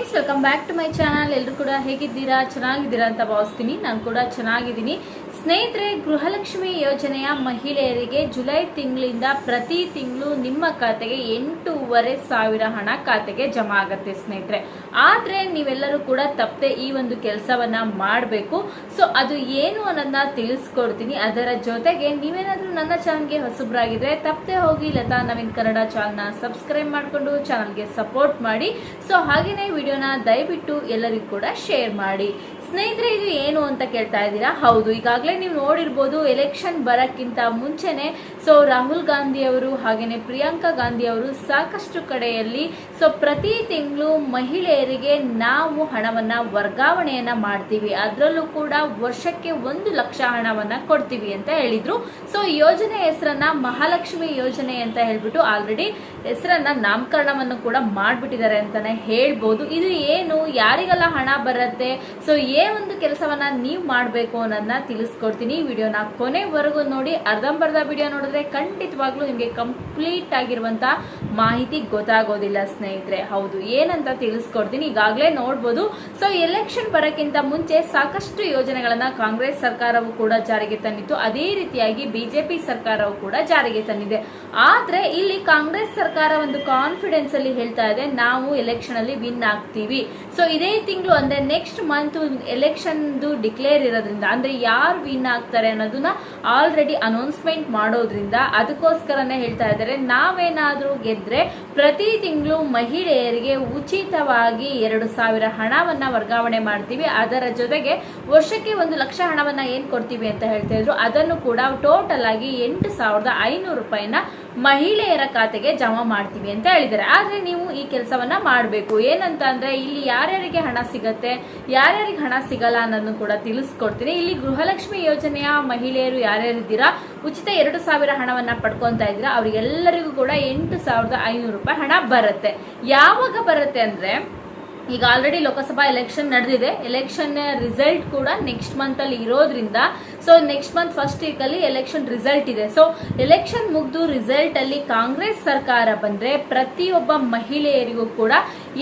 Friends welcome back to my channel ಎಲ್ಲರೂ ಕೂಡ ಹೇಗಿದ್ದೀರಾ? ಚೆನ್ನಾಗಿದ್ದೀರಾ ಅಂತ ಭಾವಿಸ್ತೀನಿ. ನಾನು ಕೂಡ ಚೆನ್ನಾಗಿದ್ದೀನಿ. ಸ್ನೇಹಿತರೆ, ಗೃಹಲಕ್ಷ್ಮಿ ಯೋಜನೆಯ ಮಹಿಳೆಯರಿಗೆ ಜುಲೈ ತಿಂಗಳಿಂದ ಪ್ರತಿ ತಿಂಗಳು ನಿಮ್ಮ ಖಾತೆಗೆ ಎಂಟೂವರೆ ಸಾವಿರ ಹಣ ಖಾತೆಗೆ ಜಮಾ ಆಗುತ್ತೆ ಸ್ನೇಹಿತರೆ. ಆದರೆ ನೀವೆಲ್ಲರೂ ಕೂಡ ತಪ್ಪದೆ ಈ ಒಂದು ಕೆಲಸವನ್ನ ಮಾಡಬೇಕು. ಸೊ ಅದು ಏನು ಅನ್ನೋದನ್ನ ತಿಳಿಸ್ಕೊಡ್ತೀನಿ. ಅದರ ಜೊತೆಗೆ ನೀವೇನಾದರೂ ನನ್ನ ಚಾನಲ್ಗೆ ಹೊಸಬ್ರಾಗಿದ್ರೆ ತಪ್ಪದೆ ಹೋಗಿ ಲತಾ ನವೀನ್ ಕನ್ನಡ ಚಾನಲ್ನ ಸಬ್ಸ್ಕ್ರೈಬ್ ಮಾಡಿಕೊಂಡು ಚಾನಲ್ಗೆ ಸಪೋರ್ಟ್ ಮಾಡಿ. ಸೊ ಹಾಗೆಯೇ ವಿಡಿಯೋನ ದಯವಿಟ್ಟು ಎಲ್ಲರಿಗೂ ಕೂಡ ಶೇರ್ ಮಾಡಿ. ಸ್ನೇಹಿತರೆ ಇದು ಏನು ಅಂತ ಕೇಳ್ತಾ ಇದ್ದೀರಾ? ಹೌದು ಈಗಾಗಲೇ ನೀವು ನೋಡಿರ್ಬೋದು ಎಲೆಕ್ಷನ್ ಬರೋಕ್ಕಿಂತ ಮುಂಚೆನೆ ಸೊ ರಾಹುಲ್ ಗಾಂಧಿ ಅವರು ಹಾಗೇನೆ ಪ್ರಿಯಾಂಕಾ ಗಾಂಧಿ ಅವರು ಸಾಕಷ್ಟು ಕಡೆಯಲ್ಲಿ ಸೊ ಪ್ರತಿ ತಿಂಗಳು ಮಹಿಳೆಯರಿಗೆ ನಾವು ಹಣವನ್ನು ವರ್ಗಾವಣೆಯನ್ನ ಮಾಡ್ತೀವಿ. ಅದರಲ್ಲೂ ಕೂಡ ವರ್ಷಕ್ಕೆ ಒಂದು ಲಕ್ಷ ಹಣವನ್ನು ಕೊಡ್ತೀವಿ ಅಂತ ಹೇಳಿದರು. ಸೊ ಯೋಜನೆ ಹೆಸರನ್ನ ಮಹಾಲಕ್ಷ್ಮಿ ಯೋಜನೆ ಅಂತ ಹೇಳ್ಬಿಟ್ಟು ಆಲ್ರೆಡಿ ಹೆಸರನ್ನ ನಾಮಕರಣವನ್ನು ಕೂಡ ಮಾಡ್ಬಿಟ್ಟಿದ್ದಾರೆ ಅಂತಾನೆ ಹೇಳ್ಬೋದು. ಇದು ಏನು? ಯಾರಿಗೆಲ್ಲ ಹಣ ಬರುತ್ತೆ? ಸೊ ಏ ಒಂದು ಕೆಲಸವನ್ನ ನೀವು ಮಾಡಬೇಕು ಅನ್ನೋದನ್ನ ತಿಳಿಸ್ಕೊಡ್ತೀನಿ. ವಿಡಿಯೋನ ಕೊನೆವರೆಗೂ ನೋಡಿ. ಅರ್ಧಂಬರ್ಧ ವಿಡಿಯೋ ನೋಡಿದ್ರೆ ಖಂಡಿತವಾಗ್ಲೂ ನಿಮಗೆ ಕಂಪ್ಲೀಟ್ ಆಗಿರುವಂತ ಮಾಹಿತಿ ಗೊತ್ತಾಗೋದಿಲ್ಲ ಸ್ನೇಹಿತರೆ. ಹೌದು, ಏನಂತ ತಿಳಿಸ್ಕೊಡ್ತೀನಿ. ಈಗಾಗಲೇ ನೋಡ್ಬೋದು. ಸೊ ಎಲೆಕ್ಷನ್ ಬರೋಕ್ಕಿಂತ ಮುಂಚೆ ಸಾಕಷ್ಟು ಯೋಜನೆಗಳನ್ನ ಕಾಂಗ್ರೆಸ್ ಸರ್ಕಾರವು ಕೂಡ ಜಾರಿಗೆ ತಂದಿತ್ತು. ಅದೇ ರೀತಿಯಾಗಿ ಬಿಜೆಪಿ ಸರ್ಕಾರವು ಕೂಡ ಜಾರಿಗೆ ತಂದಿದೆ. ಆದ್ರೆ ಇಲ್ಲಿ ಕಾಂಗ್ರೆಸ್ ಸರ್ಕಾರ ಒಂದು ಕಾನ್ಫಿಡೆನ್ಸ್ ಅಲ್ಲಿ ಹೇಳ್ತಾ ಇದೆ, ನಾವು ಎಲೆಕ್ಷನ್ ಅಲ್ಲಿ ವಿನ್ ಆಗ್ತೀವಿ. ಸೊ ಇದೇ ತಿಂಗಳು ಅಂದ್ರೆ ನೆಕ್ಸ್ಟ್ ಮಂತ್ ಎಲೆಕ್ಷನ್ ಡಿಕ್ಲೇರ್ ಇರೋದ್ರಿಂದ, ಅಂದ್ರೆ ಯಾರು ವಿನ್ ಆಗ್ತಾರೆ ಅನ್ನೋದನ್ನ ಆಲ್ರೆಡಿ ಅನೌನ್ಸ್ಮೆಂಟ್ ಮಾಡೋದ್ರಿಂದ ಅದಕ್ಕೋಸ್ಕರನೇ ಹೇಳ್ತಾ ಇದ್ದಾರೆ, ನಾವೇನಾದರೂ ಗೆದ್ರೆ ಪ್ರತಿ ತಿಂಗಳು ಮಹಿಳೆಯರಿಗೆ ಉಚಿತವಾಗಿ ಎರಡು ಸಾವಿರ ಹಣವನ್ನ ವರ್ಗಾವಣೆ ಮಾಡ್ತೀವಿ. ಅದರ ಜೊತೆಗೆ ವರ್ಷಕ್ಕೆ ಒಂದು ಲಕ್ಷ ಹಣವನ್ನ ಏನು ಕೊಡ್ತೀವಿ ಅಂತ ಹೇಳ್ತಾ ಇದ್ರು, ಅದನ್ನು ಕೂಡ ಟೋಟಲ್ ಆಗಿ ಎಂಟು ಸಾವಿರದ ಐನೂರು ರೂಪಾಯಿನ ಮಹಿಳೆಯರ ಖಾತೆಗೆ ಜಮಾ ಮಾಡ್ತೀವಿ ಅಂತ ಹೇಳಿದ್ದಾರೆ. ಆದ್ರೆ ನೀವು ಈ ಕೆಲಸವನ್ನ ಮಾಡಬೇಕು. ಏನಂತ ಅಂದ್ರೆ ಇಲ್ಲಿ ಯಾರ್ಯಾರಿಗೆ ಹಣ ಸಿಗತ್ತೆ, ಯಾರ್ಯಾರಿಗೆ ಹಣ ಸಿಗಲ್ಲ ಅನ್ನೋದನ್ನು ಕೂಡ ತಿಳಿಸ್ಕೊಡ್ತೀನಿ. ಇಲ್ಲಿ ಗೃಹಲಕ್ಷ್ಮಿ ಯೋಜನೆಯ ಮಹಿಳೆಯರು ಯಾರ್ಯಾರಿದ್ದೀರಾ, ಉಚಿತ ಎರಡು ಸಾವಿರ ಹಣವನ್ನ ಪಡ್ಕೊಂತ ಇದ್ದೀರಾ, ಅವ್ರಿಗೆಲ್ಲರಿಗೂ ಕೂಡ ಎಂಟು ಸಾವಿರದ ಐನೂರು ರೂಪಾಯಿ ಹಣ ಬರುತ್ತೆ. ಯಾವಾಗ ಬರುತ್ತೆ ಅಂದ್ರೆ, ಈಗ ಆಲ್ರೆಡಿ ಲೋಕಸಭಾ ಎಲೆಕ್ಷನ್ ನಡೆದಿದೆ. ಎಲೆಕ್ಷನ್ ರಿಸಲ್ಟ್ ಕೂಡ ನೆಕ್ಸ್ಟ್ ಮಂತ್ ಅಲ್ಲಿ ಇರೋದ್ರಿಂದ so next month first week ಅಲ್ಲಿ ಎಲೆಕ್ಷನ್ ರಿಸಲ್ಟ್ ಇದೆ. ಸೊ ಎಲೆಕ್ಷನ್ ಮುಗಿದು ರಿಸಲ್ಟ್ ಅಲ್ಲಿ ಕಾಂಗ್ರೆಸ್ ಸರ್ಕಾರ ಬಂದ್ರೆ ಪ್ರತಿಯೊಬ್ಬ ಮಹಿಳೆಯರಿಗೂ ಕೂಡ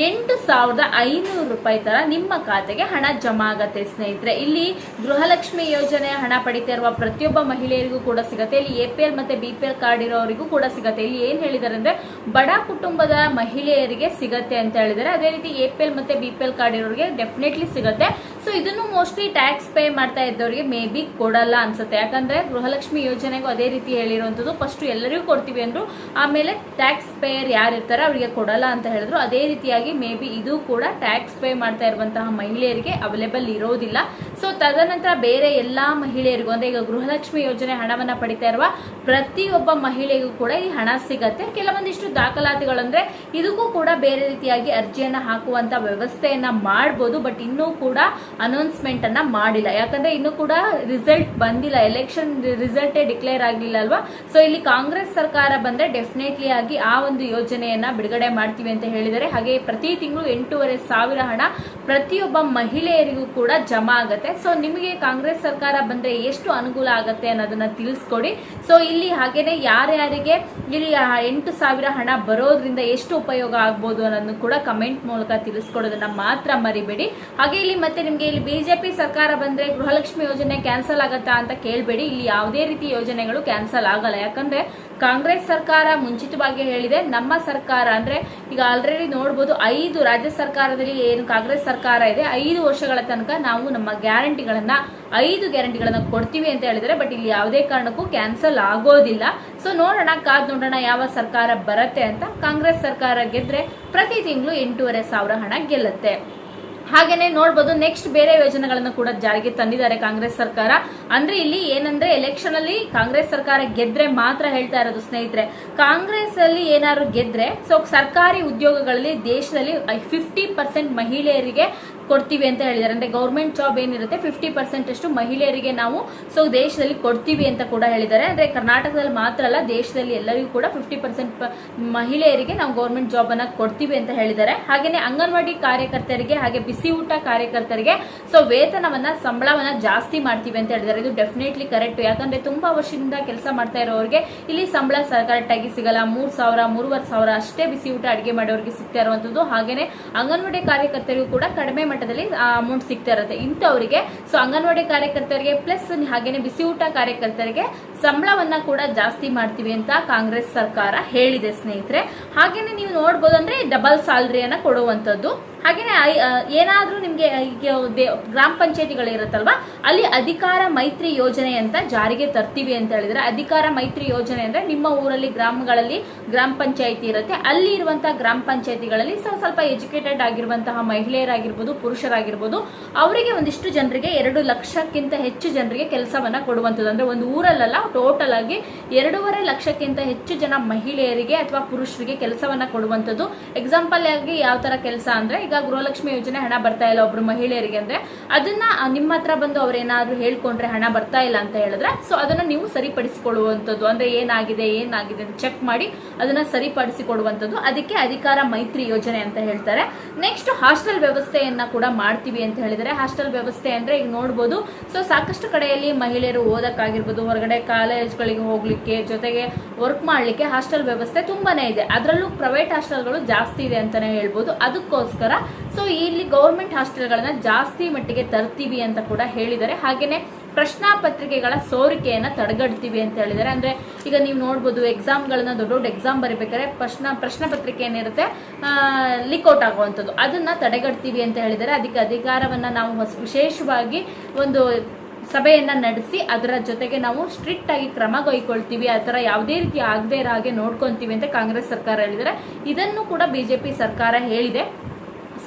ಎಂಟು ಸಾವಿರದ ಐನೂರು ರೂಪಾಯಿ ತರ ನಿಮ್ಮ ಖಾತೆಗೆ ಹಣ ಜಮಾ ಆಗತ್ತೆ ಸ್ನೇಹಿತರೆ. ಇಲ್ಲಿ ಗೃಹಲಕ್ಷ್ಮಿ ಯೋಜನೆ ಹಣ ಪಡಿತಾ ಇರುವ ಪ್ರತಿಯೊಬ್ಬ ಮಹಿಳೆಯರಿಗೂ ಕೂಡ ಸಿಗತ್ತೆ. ಇಲ್ಲಿ ಎ ಪಿ ಎಲ್ ಮತ್ತೆ ಬಿ ಪಿ ಎಲ್ ಕಾರ್ಡ್ ಇರೋರಿಗೂ ಕೂಡ ಸಿಗತ್ತೆ. ಇಲ್ಲಿ ಏನ್ ಹೇಳಿದಾರೆ ಅಂದ್ರೆ ಬಡ ಕುಟುಂಬದ ಮಹಿಳೆಯರಿಗೆ ಸಿಗತ್ತೆ ಅಂತ ಹೇಳಿದ್ದಾರೆ ಅದೇ ರೀತಿ ಎ ಪಿ ಎಲ್ ಮತ್ತೆ ಬಿ ಪಿ ಎಲ್ ಕಾರ್ಡ್ ಇರೋರಿಗೆ ಡೆಫಿನೆಟ್ಲಿ ಸಿಗುತ್ತೆ. ಸೊ ಇದನ್ನು ಮೋಸ್ಟ್ಲಿ ಟ್ಯಾಕ್ಸ್ ಪೇ ಮಾಡ್ತಾ ಇದ್ದವರಿಗೆ ಮೇ ಬಿ ಕೊಡಲ್ಲ ಅನ್ಸುತ್ತೆ. ಯಾಕಂದ್ರೆ ಗೃಹಲಕ್ಷ್ಮಿ ಯೋಜನೆಗೂ ಅದೇ ರೀತಿ ಹೇಳಿರುವಂಥದ್ದು. ಫಸ್ಟ್ ಎಲ್ಲರಿಗೂ ಕೊಡ್ತೀವಿ ಅಂದ್ರು, ಆಮೇಲೆ ಟ್ಯಾಕ್ಸ್ ಪೇಯರ್ ಯಾರು ಇರ್ತಾರೆ ಅವರಿಗೆ ಕೊಡಲ್ಲ ಅಂತ ಹೇಳಿದ್ರು. ಅದೇ ರೀತಿಯಾಗಿ ಮೇ ಬಿ ಇದು ಕೂಡ ಟ್ಯಾಕ್ಸ್ ಪೇ ಮಾಡ್ತಾ ಇರುವಂತಹ ಮಹಿಳೆಯರಿಗೆ ಅವೈಲೇಬಲ್ ಇರೋದಿಲ್ಲ. ಸೊ ತದನಂತರ ಬೇರೆ ಎಲ್ಲಾ ಮಹಿಳೆಯರಿಗೂ, ಅಂದ್ರೆ ಈಗ ಗೃಹಲಕ್ಷ್ಮಿ ಯೋಜನೆ ಹಣವನ್ನ ಪಡಿತಾ ಇರುವ ಪ್ರತಿಯೊಬ್ಬ ಮಹಿಳೆಗೂ ಕೂಡ ಈ ಹಣ ಸಿಗತ್ತೆ. ಕೆಲವೊಂದಿಷ್ಟು ದಾಖಲಾತಿಗಳಂದ್ರೆ ಇದಕ್ಕೂ ಕೂಡ ಬೇರೆ ರೀತಿಯಾಗಿ ಅರ್ಜಿಯನ್ನ ಹಾಕುವಂತ ವ್ಯವಸ್ಥೆಯನ್ನ ಮಾಡಬಹುದು ಬಟ್ ಇನ್ನೂ ಕೂಡ ಅನೌನ್ಸ್ಮೆಂಟ್ ಅನ್ನ ಮಾಡಿಲ್ಲ. ಯಾಕಂದ್ರೆ ಇನ್ನೂ ಕೂಡ ರಿಸಲ್ಟ್ ಬಂದಿಲ್ಲ. ಎಲೆಕ್ಷನ್ ರಿಸಲ್ಟೇ ಡಿಕ್ಲೇರ್ ಆಗಲಿಲ್ಲ ಅಲ್ವಾ? ಸೊ ಇಲ್ಲಿ ಕಾಂಗ್ರೆಸ್ ಸರ್ಕಾರ ಬಂದ್ರೆ ಡೆಫಿನೆಟ್ಲಿ ಆಗಿ ಆ ಒಂದು ಯೋಜನೆಯನ್ನ ಬಿಡುಗಡೆ ಮಾಡ್ತೀವಿ ಅಂತ ಹೇಳಿದರೆ ಹಾಗೆ ಪ್ರತಿ ತಿಂಗಳು ಎಂಟೂವರೆ ಸಾವಿರ ಹಣ ಪ್ರತಿಯೊಬ್ಬ ಮಹಿಳೆಯರಿಗೂ ಕೂಡ ಜಮಾ ಆಗತ್ತೆ. ಸೊ ನಿಮಗೆ ಕಾಂಗ್ರೆಸ್ ಸರ್ಕಾರ ಬಂದ್ರೆ ಎಷ್ಟು ಅನುಕೂಲ ಆಗುತ್ತೆ ಅನ್ನೋದನ್ನ ತಿಳಿಸ್ಕೊಡಿ. ಸೊ ಇಲ್ಲಿ ಹಾಗೇನೆ ಯಾರ್ಯಾರಿಗೆ ಇಲ್ಲಿ ಎಂಟು ಸಾವಿರ ಹಣ ಬರೋದ್ರಿಂದ ಎಷ್ಟು ಉಪಯೋಗ ಆಗ್ಬೋದು ಅನ್ನೋದನ್ನು ಕೂಡ ಕಮೆಂಟ್ ಮೂಲಕ ತಿಳಿಸ್ಕೊಡೋದನ್ನ ಮಾತ್ರ ಮರಿಬೇಡಿ. ಹಾಗೆ ಇಲ್ಲಿ ಮತ್ತೆ ನಿಮಗೆ ಇಲ್ಲಿ ಬಿಜೆಪಿ ಸರ್ಕಾರ ಬಂದ್ರೆ ಗೃಹಲಕ್ಷ್ಮಿ ಯೋಜನೆ ಕ್ಯಾನ್ಸಲ್ ಆಗತ್ತಾ ಅಂತ ಕೇಳಬೇಡಿ. ಇಲ್ಲಿ ಯಾವುದೇ ರೀತಿ ಯೋಜನೆಗಳು ಕ್ಯಾನ್ಸಲ್ ಆಗಲ್ಲ. ಯಾಕಂದ್ರೆ ಕಾಂಗ್ರೆಸ್ ಸರ್ಕಾರ ಮುಂಚಿತವಾಗಿ ಹೇಳಿದೆ, ನಮ್ಮ ಸರ್ಕಾರ ಅಂದ್ರೆ ಈಗ ಆಲ್ರೆಡಿ ನೋಡ್ಬೋದು ಐದು ರಾಜ್ಯ ಸರ್ಕಾರದಲ್ಲಿ ಏನು ಕಾಂಗ್ರೆಸ್ ಸರ್ಕಾರ ಇದೆ, ಐದು ವರ್ಷಗಳ ತನಕ ನಾವು ನಮ್ಮ ಗ್ಯಾರಂಟಿಗಳನ್ನ, ಐದು ಗ್ಯಾರಂಟಿಗಳನ್ನ ಕೊಡ್ತೀವಿ ಅಂತ ಹೇಳಿದ್ರೆ, ಬಟ್ ಇಲ್ಲಿ ಯಾವುದೇ ಕಾರಣಕ್ಕೂ ಕ್ಯಾನ್ಸಲ್ ಆಗೋದಿಲ್ಲ. ಸೊ ನೋಡೋಣ, ಕಾದ್ ನೋಡೋಣ ಯಾವ ಸರ್ಕಾರ ಬರತ್ತೆ ಅಂತ ಕಾಂಗ್ರೆಸ್ ಸರ್ಕಾರ ಗೆದ್ರೆ ಪ್ರತಿ ತಿಂಗಳು ಎಂಟೂವರೆ ಸಾವಿರ ಹಣ ಗೆಲ್ಲುತ್ತೆ. ಹಾಗೇನೆ ನೋಡ್ಬೋದು ನೆಕ್ಸ್ಟ್ ಬೇರೆ ಯೋಜನೆಗಳನ್ನು ಕೂಡ ಜಾರಿಗೆ ತಂದಿದ್ದಾರೆ ಕಾಂಗ್ರೆಸ್ ಸರ್ಕಾರ. ಅಂದ್ರೆ ಇಲ್ಲಿ ಏನಂದ್ರೆ ಎಲೆಕ್ಷನ್ ಅಲ್ಲಿ ಕಾಂಗ್ರೆಸ್ ಸರ್ಕಾರ ಗೆದ್ರೆ ಮಾತ್ರ ಹೇಳ್ತಾ ಇರೋದು ಸ್ನೇಹಿತರೆ. ಕಾಂಗ್ರೆಸ್ ಅಲ್ಲಿ ಏನಾದ್ರು ಗೆದ್ರೆ ಸೊ ಸರ್ಕಾರಿ ಉದ್ಯೋಗಗಳಲ್ಲಿ ದೇಶದಲ್ಲಿ ಫಿಫ್ಟಿ ಪರ್ಸೆಂಟ್ ಮಹಿಳೆಯರಿಗೆ ಕೊಡ್ತೀವಿ ಅಂತ ಹೇಳಿದ್ದಾರೆ. ಅಂದ್ರೆ ಗೌರ್ಮೆಂಟ್ ಜಾಬ್ ಏನಿರುತ್ತೆ ಫಿಫ್ಟಿ ಪರ್ಸೆಂಟ್ ಅಷ್ಟು ಮಹಿಳೆಯರಿಗೆ ನಾವು ಸೊ ದೇಶದಲ್ಲಿ ಕೊಡ್ತೀವಿ ಅಂತ ಕೂಡ ಹೇಳಿದ್ದಾರೆ. ಅಂದ್ರೆ ಕರ್ನಾಟಕದಲ್ಲಿ ಮಾತ್ರ ಅಲ್ಲ, ದೇಶದಲ್ಲಿ ಎಲ್ಲರಿಗೂ ಕೂಡ ಫಿಫ್ಟಿ ಪರ್ಸೆಂಟ್ ಮಹಿಳೆಯರಿಗೆ ನಾವು ಗೌರ್ಮೆಂಟ್ ಜಾಬ್ ಅನ್ನ ಕೊಡ್ತೀವಿ ಅಂತ ಹೇಳಿದ್ದಾರೆ. ಹಾಗೇನೆ ಅಂಗನವಾಡಿ ಕಾರ್ಯಕರ್ತರಿಗೆ ಹಾಗೆ ಬಿಸಿ ಊಟ ಕಾರ್ಯಕರ್ತರಿಗೆ ಸೊ ವೇತನವನ್ನ, ಸಂಬಳವನ್ನ ಜಾಸ್ತಿ ಮಾಡ್ತೀವಿ ಅಂತ ಹೇಳಿದ್ದಾರೆ. ಇದು ಡೆಫಿನೆಟ್ಲಿ ಕರೆಕ್ಟ್ ಯಾಕಂದ್ರೆ ತುಂಬಾ ವರ್ಷದಿಂದ ಕೆಲಸ ಮಾಡ್ತಾ ಇರೋರಿಗೆ ಇಲ್ಲಿ ಸಂಬಳ ಕರೆಕ್ಟ್ ಆಗಿ ಸಿಗಲ್ಲ. ಮೂರ್ ಸಾವಿರ, ಮೂರುವರೆ ಸಾವಿರ ಅಷ್ಟೇ ಬಿಸಿ ಊಟ ಅಡಿಗೆ ಮಾಡೋರಿಗೆ ಸಿಗ್ತಾ ಇರುವಂತದ್ದು. ಹಾಗೇನೆ ಅಂಗನವಾಡಿ ಕಾರ್ಯಕರ್ತರಿಗೂ ಕೂಡ ಕಡಿಮೆ ಮಟ್ಟದಲ್ಲಿ ಅಮೌಂಟ್ ಸಿಗ್ತಾ ಇರುತ್ತೆ. ಇಂಥವರಿಗೆ ಸೊ ಅಂಗನವಾಡಿ ಕಾರ್ಯಕರ್ತರಿಗೆ ಪ್ಲಸ್ ಹಾಗೇನೆ ಬಿಸಿ ಊಟ ಕಾರ್ಯಕರ್ತರಿಗೆ ಸಂಬಳವನ್ನ ಕೂಡ ಜಾಸ್ತಿ ಮಾಡ್ತೀವಿ ಅಂತ ಕಾಂಗ್ರೆಸ್ ಸರ್ಕಾರ ಹೇಳಿದೆ ಸ್ನೇಹಿತರೆ. ಹಾಗೇನೆ ನೀವು ನೋಡ್ಬೋದು ಅಂದ್ರೆ ಡಬಲ್ ಸ್ಯಾಲರಿಯನ್ನ ಕೊಡುವಂತದ್ದು ಹಾಗೇನೆ ಏನಾದರೂ ನಿಮಗೆ ಗ್ರಾಮ ಪಂಚಾಯತಿಗಳು ಇರುತ್ತಲ್ವಾ? ಅಲ್ಲಿ ಅಧಿಕಾರ ಮೈತ್ರಿ ಯೋಜನೆ ಅಂತ ಜಾರಿಗೆ ತರ್ತೀವಿ ಅಂತ ಹೇಳಿದ್ರೆ, ಅಧಿಕಾರ ಮೈತ್ರಿ ಯೋಜನೆ ಅಂದ್ರೆ ನಿಮ್ಮ ಊರಲ್ಲಿ ಗ್ರಾಮಗಳಲ್ಲಿ ಗ್ರಾಮ ಪಂಚಾಯತಿ ಇರುತ್ತೆ. ಅಲ್ಲಿ ಇರುವಂತಹ ಗ್ರಾಮ ಪಂಚಾಯತಿಗಳಲ್ಲಿ ಸ್ವಲ್ಪ ಸ್ವಲ್ಪ ಎಜುಕೇಟೆಡ್ ಆಗಿರುವಂತಹ ಮಹಿಳೆಯರಾಗಿರ್ಬೋದು, ಪುರುಷರಾಗಿರ್ಬೋದು, ಅವರಿಗೆ ಒಂದಿಷ್ಟು ಜನರಿಗೆ ಎರಡು ಲಕ್ಷಕ್ಕಿಂತ ಹೆಚ್ಚು ಜನರಿಗೆ ಕೆಲಸವನ್ನ ಕೊಡುವಂಥದ್ದು. ಅಂದ್ರೆ ಒಂದು ಊರಲ್ಲ ಟೋಟಲ್ ಆಗಿ ಎರಡೂವರೆ ಲಕ್ಷಕ್ಕಿಂತ ಹೆಚ್ಚು ಜನ ಮಹಿಳೆಯರಿಗೆ ಅಥವಾ ಪುರುಷರಿಗೆ ಕೆಲಸವನ್ನ ಕೊಡುವಂಥದ್ದು. ಎಕ್ಸಾಂಪಲ್ ಆಗಿ ಯಾವ ತರ ಕೆಲಸ ಅಂದ್ರೆ ಈಗ ಗೃಹಲಕ್ಷ್ಮಿ ಯೋಜನೆ ಹಣ ಬರ್ತಾ ಇಲ್ಲ ಒಬ್ರು ಮಹಿಳೆಯರಿಗೆ ಅಂದ್ರೆ ಅದನ್ನ ನಿಮ್ಮ ಹತ್ರ ಬಂದು ಅವ್ರೇನಾದ್ರು ಹೇಳ್ಕೊಂಡ್ರೆ ಹಣ ಬರ್ತಾ ಇಲ್ಲ ಅಂತ ಹೇಳಿದ್ರೆ ಸೊ ಅದನ್ನ ನೀವು ಸರಿಪಡಿಸಿಕೊಳ್ಳುವಂಥದ್ದು. ಅಂದ್ರೆ ಏನಾಗಿದೆ ಏನಾಗಿದೆ ಅಂತ ಚೆಕ್ ಮಾಡಿ ಅದನ್ನ ಸರಿಪಡಿಸಿಕೊಡುವಂಥದ್ದು. ಅದಕ್ಕೆ ಅಧಿಕಾರ ಮೈತ್ರಿ ಯೋಜನೆ ಅಂತ ಹೇಳ್ತಾರೆ. ನೆಕ್ಸ್ಟ್ ಹಾಸ್ಟೆಲ್ ವ್ಯವಸ್ಥೆಯನ್ನ ಕೂಡ ಮಾಡ್ತೀವಿ ಅಂತ ಹೇಳಿದರೆ ಹಾಸ್ಟೆಲ್ ವ್ಯವಸ್ಥೆ ಅಂದ್ರೆ ಈಗ ನೋಡ್ಬೋದು ಸೊ ಸಾಕಷ್ಟು ಕಡೆಯಲ್ಲಿ ಮಹಿಳೆಯರು ಓದಕ್ಕಾಗಿರ್ಬೋದು, ಹೊರಗಡೆ ಕಾಲೇಜ್ಗಳಿಗೆ ಹೋಗ್ಲಿಕ್ಕೆ, ಜೊತೆಗೆ ವರ್ಕ್ ಮಾಡಲಿಕ್ಕೆ ಹಾಸ್ಟೆಲ್ ವ್ಯವಸ್ಥೆ ತುಂಬಾನೇ ಇದೆ. ಅದರಲ್ಲೂ ಪ್ರೈವೇಟ್ ಹಾಸ್ಟೆಲ್ಗಳು ಜಾಸ್ತಿ ಇದೆ ಅಂತಾನೆ ಹೇಳ್ಬೋದು. ಅದಕ್ಕೋಸ್ಕರ ಸೊ ಇಲ್ಲಿ ಗೌರ್ಮೆಂಟ್ ಹಾಸ್ಟೆಲ್ಗಳನ್ನ ಜಾಸ್ತಿ ಮಟ್ಟಿಗೆ ತರ್ತೀವಿ ಅಂತ ಕೂಡ ಹೇಳಿದ್ದಾರೆ. ಹಾಗೇನೆ ಪ್ರಶ್ನಾ ಪತ್ರಿಕೆಗಳ ಸೋರಿಕೆಯನ್ನ ತಡೆಗಟ್ತೀವಿ ಅಂತ ಹೇಳಿದ್ದಾರೆ. ಅಂದ್ರೆ ಈಗ ನೀವು ನೋಡ್ಬೋದು ಎಕ್ಸಾಮ್ಗಳನ್ನ ದೊಡ್ಡ ದೊಡ್ಡ ಎಕ್ಸಾಮ್ ಬರಿಬೇಕಾದ್ರೆ ಪ್ರಶ್ನ, ಪ್ರಶ್ನೆ ಪತ್ರಿಕೆ ಏನಿರುತ್ತೆ ಲಿಕ್ಔಟ್ ಆಗುವಂಥದ್ದು. ಅದನ್ನ ತಡೆಗಟ್ತೀವಿ ಅಂತ ಹೇಳಿದ್ದಾರೆ. ಅದಕ್ಕೆ ಅಧಿಕಾರವನ್ನ ನಾವು ವಿಶೇಷವಾಗಿ ಒಂದು ಸಭೆಯನ್ನ ನಡೆಸಿ ಅದರ ಜೊತೆಗೆ ನಾವು ಸ್ಟ್ರಿಕ್ಟ್ ಆಗಿ ಕ್ರಮ ಕೈಗೊಳ್ತೀವಿ. ಆ ಥರ ಯಾವುದೇ ರೀತಿ ಆಗದೇ ಇರೋ ಹಾಗೆ ನೋಡ್ಕೊಂತೀವಿ ಅಂತ ಕಾಂಗ್ರೆಸ್ ಸರ್ಕಾರ ಹೇಳಿದ್ದಾರೆ. ಇದನ್ನು ಕೂಡ ಬಿಜೆಪಿ ಸರ್ಕಾರ ಹೇಳಿದೆ.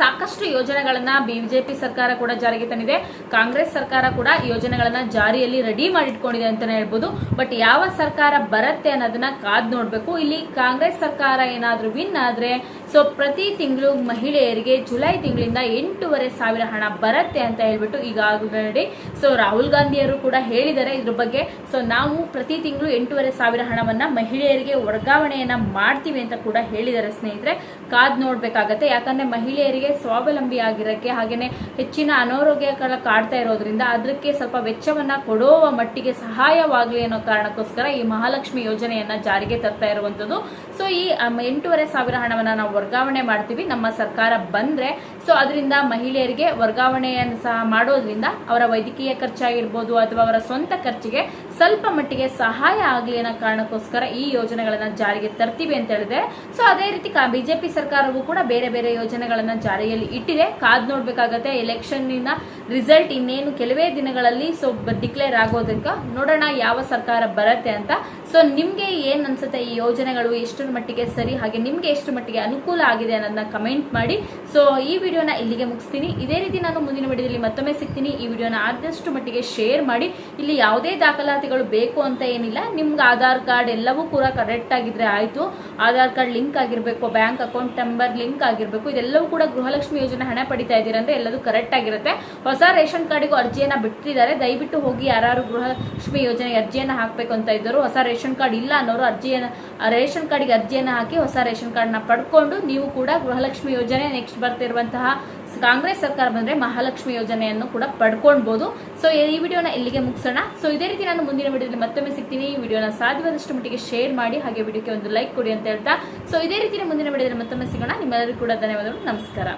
ಸಾಕಷ್ಟು ಯೋಜನೆಗಳನ್ನ ಬಿಜೆಪಿ ಸರ್ಕಾರ ಕೂಡ ಜಾರಿಗೆ ತಂದಿದೆ. ಕಾಂಗ್ರೆಸ್ ಸರ್ಕಾರ ಕೂಡ ಯೋಜನೆಗಳನ್ನ ಜಾರಿಯಲ್ಲಿ ರೆಡಿ ಮಾಡಿಟ್ಕೊಂಡಿದೆ ಅಂತಾನೆ ಹೇಳ್ಬೋದು. ಬಟ್ ಯಾವ ಸರ್ಕಾರ ಬರುತ್ತೆ ಅನ್ನೋದನ್ನ ಕಾದ್ ನೋಡ್ಬೇಕು. ಇಲ್ಲಿ ಕಾಂಗ್ರೆಸ್ ಸರ್ಕಾರ ಏನಾದ್ರೂ ವಿನ್ ಆದ್ರೆ ಸೊ ಪ್ರತಿ ತಿಂಗಳು ಮಹಿಳೆಯರಿಗೆ ಜುಲೈ ತಿಂಗಳಿಂದ ಎಂಟೂವರೆ ಸಾವಿರ ಹಣ ಬರುತ್ತೆ ಅಂತ ಹೇಳ್ಬಿಟ್ಟು ಈಗಾಗಲೇ ಸೊ ರಾಹುಲ್ ಗಾಂಧಿಯವರು ಕೂಡ ಹೇಳಿದ್ದಾರೆ ಇದ್ರ ಬಗ್ಗೆ. ಸೊ ನಾವು ಪ್ರತಿ ತಿಂಗಳು ಎಂಟೂವರೆ ಸಾವಿರ ಹಣವನ್ನು ಮಹಿಳೆಯರಿಗೆ ವರ್ಗಾವಣೆಯನ್ನ ಮಾಡ್ತೀವಿ ಅಂತ ಕೂಡ ಹೇಳಿದ್ದಾರೆ ಸ್ನೇಹಿತರೆ. ಕಾದ್ ನೋಡ್ಬೇಕಾಗತ್ತೆ. ಯಾಕಂದ್ರೆ ಮಹಿಳೆಯರಿಗೆ ಸ್ವಾವಲಂಬಿ ಆಗಿರಕ್ಕೆ ಹಾಗೆಯೇ ಹೆಚ್ಚಿನ ಅನಾರೋಗ್ಯಗಳ ಕಾಡ್ತಾ ಇರೋದ್ರಿಂದ ಅದಕ್ಕೆ ಸ್ವಲ್ಪ ವೆಚ್ಚವನ್ನ ಕೊಡುವ ಮಟ್ಟಿಗೆ ಸಹಾಯವಾಗಲಿ ಅನ್ನೋ ಕಾರಣಕ್ಕೋಸ್ಕರ ಈ ಮಹಾಲಕ್ಷ್ಮಿ ಯೋಜನೆಯನ್ನ ಜಾರಿಗೆ ತರ್ತಾ ಇರುವಂತದ್ದು ಸೊ ಈ ಎಂಟೂವರೆ ಸಾವಿರ ಹಣವನ್ನ ನಾವು ವರ್ಗಾವಣೆ ಮಾಡ್ತೀವಿ, ನಮ್ಮ ಸರ್ಕಾರ ಬಂದ್ರೆ. ಸೊ ಅದರಿಂದ ಮಹಿಳೆಯರಿಗೆ ವರ್ಗಾವಣೆಯನ್ನು ಸಹ ಮಾಡೋದ್ರಿಂದ ಅವರ ವೈದ್ಯಕೀಯ ಖರ್ಚಾಗಿರ್ಬೋದು ಅಥವಾ ಅವರ ಸ್ವಂತ ಖರ್ಚಿಗೆ ಸ್ವಲ್ಪ ಮಟ್ಟಿಗೆ ಸಹಾಯ ಆಗಲಿ ಅನ್ನೋ ಕಾರಣಕ್ಕೋಸ್ಕರ ಈ ಯೋಜನೆಗಳನ್ನ ಜಾರಿಗೆ ತರ್ತೀವಿ ಅಂತ ಹೇಳಿದೆ. ಸೊ ಅದೇ ರೀತಿ ಬಿಜೆಪಿ ಸರ್ಕಾರವು ಕೂಡ ಬೇರೆ ಬೇರೆ ಯೋಜನೆಗಳನ್ನ ಜಾರಿಯಲ್ಲಿ ಇಟ್ಟಿದೆ. ಕಾದ್ ನೋಡ್ಬೇಕಾಗತ್ತೆ ಎಲೆಕ್ಷನ್ ರಿಸಲ್ಟ್ ಇನ್ನೇನು ಕೆಲವೇ ದಿನಗಳಲ್ಲಿ ಸೊ ಡಿಕ್ಲೇರ್ ಆಗೋದಕ್ಕೆ ನೋಡೋಣ ಯಾವ ಸರ್ಕಾರ ಬರುತ್ತೆ ಅಂತ. ಸೊ ನಿಮ್ಗೆ ಏನ್ ಅನ್ಸುತ್ತೆ ಈ ಯೋಜನೆಗಳು ಎಷ್ಟರ ಮಟ್ಟಿಗೆ ಸರಿ, ಹಾಗೆ ನಿಮ್ಗೆ ಎಷ್ಟು ಮಟ್ಟಿಗೆ ಅನುಕೂಲ ಆಗಿದೆ ಅನ್ನೋದನ್ನ ಕಮೆಂಟ್ ಮಾಡಿ. ಸೊ ಈ ವಿಡಿಯೋನ ಇಲ್ಲಿಗೆ ಮುಗಿಸ್ತೀನಿ. ಇದೇ ರೀತಿ ನಾನು ಮುಂದಿನ ವಿಡಿಯೋದಲ್ಲಿ ಮತ್ತೊಮ್ಮೆ ಸಿಗ್ತೀನಿ. ಈ ವಿಡಿಯೋನ ಆದಷ್ಟು ಮಟ್ಟಿಗೆ ಶೇರ್ ಮಾಡಿ. ಇಲ್ಲಿ ಯಾವುದೇ ದಾಖಲಾತಿಗಳು ಬೇಕು ಅಂತ ಏನಿಲ್ಲ. ನಿಮ್ಗೆ ಆಧಾರ್ ಕಾರ್ಡ್ ಎಲ್ಲವೂ ಕೂಡ ಕರೆಕ್ಟ್ ಆಗಿದ್ರೆ ಆಯ್ತು. ಆಧಾರ್ ಕಾರ್ಡ್ ಲಿಂಕ್ ಆಗಿರಬೇಕು, ಬ್ಯಾಂಕ್ ಅಕೌಂಟ್ ನಂಬರ್ ಲಿಂಕ್ ಆಗಿರಬೇಕು, ಇದೆಲ್ಲವೂ ಕೂಡ ಗೃಹಲಕ್ಷ್ಮಿ ಯೋಜನೆ ಹಣ ಪಡಿತಾ ಇದ್ದೀರಾ ಅಂದ್ರೆ ಎಲ್ಲದೂ ಕರೆಕ್ಟ್ ಆಗಿರುತ್ತೆ. ಹೊಸ ರೇಷನ್ ಕಾರ್ಡಿಗೂ ಅರ್ಜಿಯನ್ನ ಬಿಟ್ಟಿದ್ದಾರೆ. ದಯವಿಟ್ಟು ಹೋಗಿ ಯಾರು ಗೃಹಲಕ್ಷ್ಮಿ ಯೋಜನೆಗೆ ಅರ್ಜಿಯನ್ನ ಹಾಕಬೇಕು ಅಂತ ಇದ್ದರು ಹೊಸ ರೇಷನ್ ಕಾರ್ಡ್ ಇಲ್ಲ ಅನ್ನೋರು ಅರ್ಜಿಯನ್ನ, ರೇಷನ್ ಕಾರ್ಡಿಗೆ ಅರ್ಜಿಯನ್ನ ಹಾಕಿ ಹೊಸ ರೇಷನ್ ಕಾರ್ಡ್ನ ಪಡ್ಕೊಂಡು ನೀವು ಕೂಡ ಗೃಹಲಕ್ಷ್ಮಿ ಯೋಜನೆ ನೆಕ್ಸ್ಟ್ ಬರ್ತಿರುವಂತಹ ಕಾಂಗ್ರೆಸ್ ಸರ್ಕಾರ ಬಂದ್ರೆ ಮಹಾಲಕ್ಷ್ಮಿ ಯೋಜನೆಯನ್ನು ಕೂಡ ಪಡ್ಕೊಳ್ಬೋದು. ಸೊ ಈ ವಿಡಿಯೋನ ಇಲ್ಲಿಗೆ ಮುಗಿಸೋಣ. ಸೊ ಇದೇ ರೀತಿ ನಾನು ಮುಂದಿನ ವಿಡಿಯೋದಲ್ಲಿ ಮತ್ತೊಮ್ಮೆ ಸಿಗ್ತೀನಿ. ಈ ವಿಡಿಯೋನ ಸಾಧ್ಯವಾದಷ್ಟು ಮಟ್ಟಿಗೆ ಶೇರ್ ಮಾಡಿ, ಹಾಗೆ ವಿಡಿಯೋಕ್ಕೆ ಒಂದು ಲೈಕ್ ಕೊಡಿ ಅಂತ ಹೇಳ್ತಾ. ಸೊ ಇದೇ ರೀತಿ ಮುಂದಿನ ವಿಡಿಯೋದಲ್ಲಿ ಮತ್ತೊಮ್ಮೆ ಸಿಗೋಣ. ನಿಮ್ಮೆಲ್ಲರಿಗೂ ಕೂಡ ಧನ್ಯವಾದಗಳು. ನಮಸ್ಕಾರ.